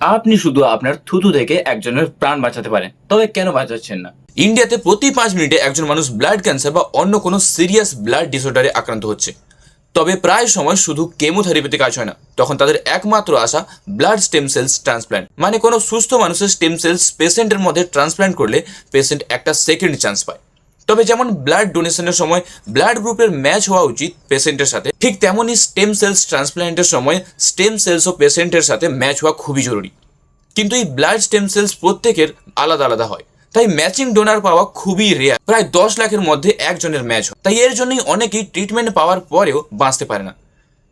আপনি শুধু আপনার থুতু থেকে একজনের প্রাণ বাঁচাতে পারেন। তবে কেন বাঁচাচ্ছেন না? ইন্ডিয়াতে প্রতি পাঁচ মিনিটে একজন মানুষ ব্লাড ক্যান্সার বা অন্য কোনো সিরিয়াস ব্লাড ডিসঅর্ডারে আক্রান্ত হচ্ছে। তবে প্রায় সময় শুধু কেমোথেরাপিতে কাজ হয় না, তখন তাদের একমাত্র আশা ব্লাড স্টেম সেলস ট্রান্সপ্ল্যান্ট মানে কোনো সুস্থ মানুষের স্টেম সেলস পেশেন্টের মধ্যে ট্রান্সপ্ল্যান্ট করলে পেশেন্ট একটা সেকেন্ড চান্স পায়। তবে যেমন ব্লাড ডোনেশনের সময় ব্লাড গ্রুপের ম্যাচ হওয়া উচিত পেশেন্টের সাথে, ঠিক তেমনই স্টেম সেলস ট্রান্সপ্ল্যান্টের সময় স্টেম সেলসও পেশেন্টের সাথে ম্যাচ হওয়া খুবই জরুরি। কিন্তু এই ব্লাড স্টেম সেলস প্রত্যেকের আলাদা আলাদা হয়, তাই ম্যাচিং ডোনার পাওয়া খুবই রেয়ার প্রায় দশ লাখের মধ্যে একজনের ম্যাচ হয়, তাই এর জন্যই অনেকেই ট্রিটমেন্ট পাওয়ার পরেও বাঁচতে পারে না।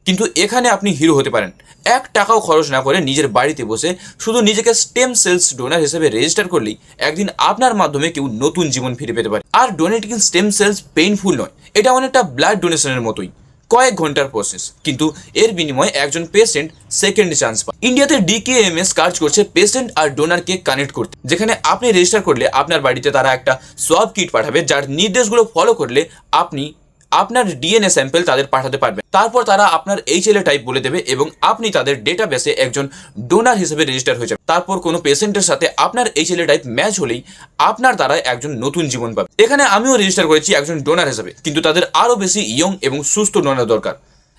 কিন্তু এখানে আপনি হিরো হতে পারেন। এক টাকাও খরচ না করে নিজের বাড়িতে বসে শুধু নিজেকে স্টেম সেলস ডোনার হিসেবে রেজিস্টার করলেই একদিন আপনার মাধ্যমে কেউ নতুন জীবন ফিরে পেতে পারে। আর ডোনেটিং স্টেম সেলস পেইনফুল নয়, এটা অনেকটা ব্লাড ডোনেশনের মতোই। কয়েক ঘণ্টার প্রসেস কিন্তু এর বিনিময়ে একজন পেশেন্ট সেকেন্ড চান্স পায়। ইন্ডিয়াতে ডিকেএমএস কাজ করছে পেশেন্ট আর ডোনারকে কানেক্ট করতে। যেখানে আপনি রেজিস্টার করলে আপনার বাড়িতে তারা একটা সোয়াব কিট পাঠাবে, যার নির্দেশগুলো ফলো করলে আপনি আপনার ডিএনএ স্যাম্পেল তাদের পাঠাতে পারবেন তারপর তারা আপনার এইচএলএ টাইপ বলে দেবে এবং আপনি তাদের ডেটাবেসে একজন ডোনার হিসেবে রেজিস্টার হয়ে যাবে। তারপর কোনো পেশেন্টের সাথে আপনার এইচএলএ টাইপ ম্যাচ হলেই আপনার দ্বারা একজন নতুন জীবন পাবে। এখানে আমিও রেজিস্টার করেছি একজন ডোনার হিসেবে, কিন্তু তাদের আরও বেশি ইয়ং এবং সুস্থ ডোনার দরকার।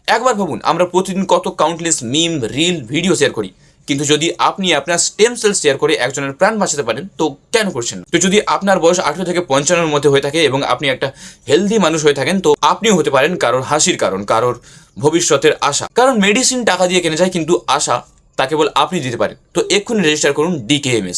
একবার ভাবুন, আমরা প্রতিদিন কত countless meme reel video share করি। কিন্তু যদি আপনি আপনার স্টেম সেল শেয়ার করে একজনের প্রাণ বাঁচাতে পারেন, তো কেন করছেন তো যদি আপনার বয়স আঠেরো থেকে পঞ্চান্নর মধ্যে হয়ে থাকে এবং আপনি একটা হেলদি মানুষ হয়ে থাকেন, তো আপনিও হতে পারেন কারোর হাসির কারণ, কারোর ভবিষ্যতের আশা। কারণ মেডিসিন টাকা দিয়ে কেনে যায়, কিন্তু আশা তা কেবল আপনি দিতে পারেন। তো এক্ষুনি রেজিস্টার করুন ডিকেএমএস